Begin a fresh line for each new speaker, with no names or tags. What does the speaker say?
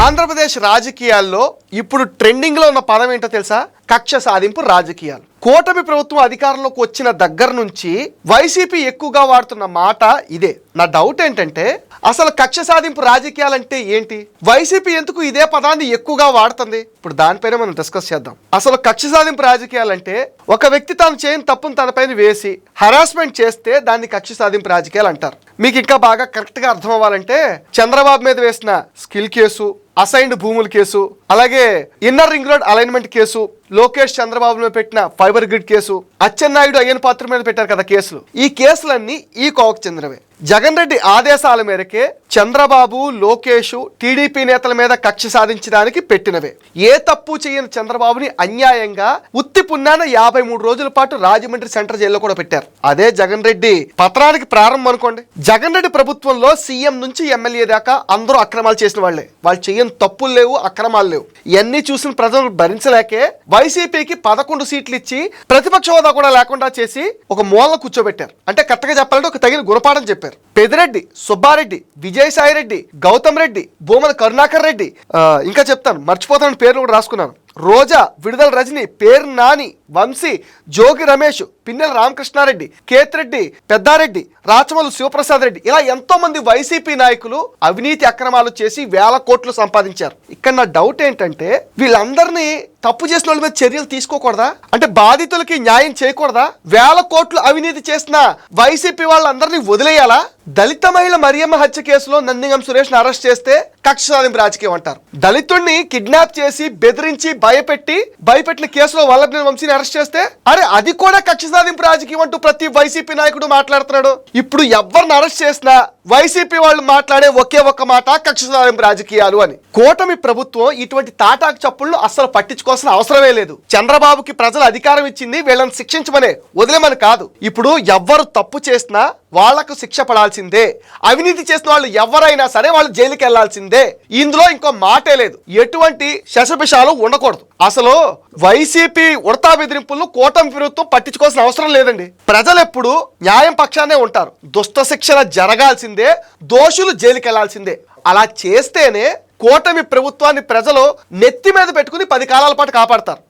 ఆంధ్రప్రదేశ్ రాజకీయాల్లో ఇప్పుడు ట్రెండింగ్లో ఉన్న పదం ఏంటో తెలుసా? కక్ష సాధింపు రాజకీయాలు. కూటమి ప్రభుత్వం అధికారంలోకి వచ్చిన దగ్గర నుంచి వైసీపీ ఎక్కువగా వాడుతున్న మాట ఇదే. నా డౌట్ ఏంటంటే అసలు కక్ష సాధింపు రాజకీయాలంటే ఏంటి? వైసీపీ ఎందుకు ఇదే పదాన్ని ఎక్కువగా వాడుతుంది? ఇప్పుడు దానిపైన మనం డిస్కస్ చేద్దాం. అసలు కక్ష సాధింపు రాజకీయాలంటే ఒక వ్యక్తి తాను చేయని తప్పును తనపైన వేసి హరాస్మెంట్ చేస్తే దాన్ని కక్ష సాధింపు రాజకీయాలు అంటారు. మీకు ఇంకా బాగా కరెక్ట్గా అర్థం అవ్వాలంటే చంద్రబాబు మీద వేసిన స్కిల్ కేసు అసైన్డ్ భూముల కేసు అలాగే inner ring road alignment case Lokesh Chandrababu మీద పెట్టిన ఫైబర్ గ్రిడ్ కేసు అచ్చెన్నాయుడు అయ్యన్ పాత్ర మీద పెట్టారు కదా కేసులు. ఈ కేసులన్నీ ఈ కోవకు చెందినవే. జగన్ రెడ్డి ఆదేశాల మేరకే చంద్రబాబు లోకేష్ టీడీపీ నేతల మీద కక్ష సాధించడానికి పెట్టినవే. ఏ తప్పు చేయని చంద్రబాబుని అన్యాయంగా ఉత్తి పున్నాన యాభై మూడు రోజుల పాటు రాజమండ్రి సెంటర్ జైల్లో కూడా పెట్టారు. అదే జగన్ రెడ్డి పత్రానికి ప్రారంభం అనుకోండి. జగన్ రెడ్డి ప్రభుత్వంలో సీఎం నుంచి ఎమ్మెల్యే దాకా అందరూ అక్రమాలు చేసిన వాళ్ళే. వాళ్ళు చేయని తప్పులు లేవు అక్రమాలు లేవు. ఇవన్నీ చూసిన ప్రజలు భరించలేకే వైసీపీకి పదకొండు సీట్లు ఇచ్చి ప్రతిపక్ష హోదా కూడా లేకుండా చేసి ఒక మూల కూర్చోబెట్టారు. అంటే కరెక్ట్గా చెప్పాలంటే ఒక తగిన గుణపాఠం చెప్పారు. పెదిరెడ్డి సుబ్బారెడ్డి విజయసాయి రెడ్డి గౌతమ్ రెడ్డి భూమల కరుణాకర్ రెడ్డి. ఇంకా చెప్తాను మర్చిపోతాను పేర్లు కూడా రాసుకున్నాను. రోజా విడుదల రజని పేరు నాని. వంశీ జోగి రమేష్ పిన్నెల రామకృష్ణారెడ్డి కేతిరెడ్డి పెద్దారెడ్డి రాచమల్లు శివప్రసాద్ రెడ్డి ఇలా ఎంతో మంది వైసీపీ నాయకులు అవినీతి అక్రమాలు చేసి వేల కోట్లు సంపాదించారు. ఇక్కడ నా డౌట్ ఏంటంటే వీళ్ళందరినీ తప్పు చేసిన వాళ్ళ మీద చర్యలు తీసుకోకూడదా? అంటే బాధితులకి న్యాయం చేయకూడదా? వేల కోట్లు అవినీతి చేసిన వైసీపీ వాళ్ళందరినీ వదిలేయాలా? దళిత మహిళ మరియమ్మ హత్య కేసులో నందిగం సురేష్ అరెస్ట్ చేస్తే కక్ష సాధింపు రాజకీయం అంటారు. దళితుడిని కిడ్నాప్ చేసి బెదిరించి భయపెట్టి భయపెట్టిన కేసులో వల్లభనేని వంశీని అరెస్ట్ చేస్తే? అరే అది కూడా కక్ష సాధింపు రాజకీయం అంటూ ప్రతి వైసీపీ నాయకుడు మాట్లాడుతున్నాడు. ఇప్పుడు ఎవరిని అరెస్ట్ చేసినా వైసీపీ వాళ్ళు మాట్లాడే ఒకే ఒక్క మాట కక్ష సాధింపు రాజకీయాలు అని. కూటమి ప్రభుత్వం ఇటువంటి తాటాకు చప్పుళ్ళు అస్సలు పట్టించుకోవాల్సిన అవసరమే లేదు. చంద్రబాబుకి ప్రజలు అధికారం ఇచ్చింది వీళ్ళని శిక్షించమనే వదిలేమని కాదు. ఇప్పుడు ఎవ్వరు తప్పు చేసినా వాళ్ళకు శిక్ష పడాల్సిందే. అవినీతి చేసిన వాళ్ళు ఎవరైనా సరే వాళ్ళు జైలుకి వెళ్ళాల్సిందే. ఇందులో ఇంకో మాటే లేదు. ఎటువంటి శశపిషాలు ఉండకూడదు. అసలు వైసీపీ ఉడతా బెదిరింపులను కూటమి ప్రభుత్వం పట్టించుకోవాల్సిన అవసరం లేదండి. ప్రజలు ఎప్పుడు న్యాయం పక్షానే ఉంటారు. దుష్ట శిక్షణ జరగాల్సింది. దోషులు జైలుకి వెళ్ళాల్సిందే అలా చేస్తేనే కూటమి ప్రభుత్వాన్ని ప్రజలు నెత్తి మీద పెట్టుకుని పది కాలాల పాటు కాపాడతారు.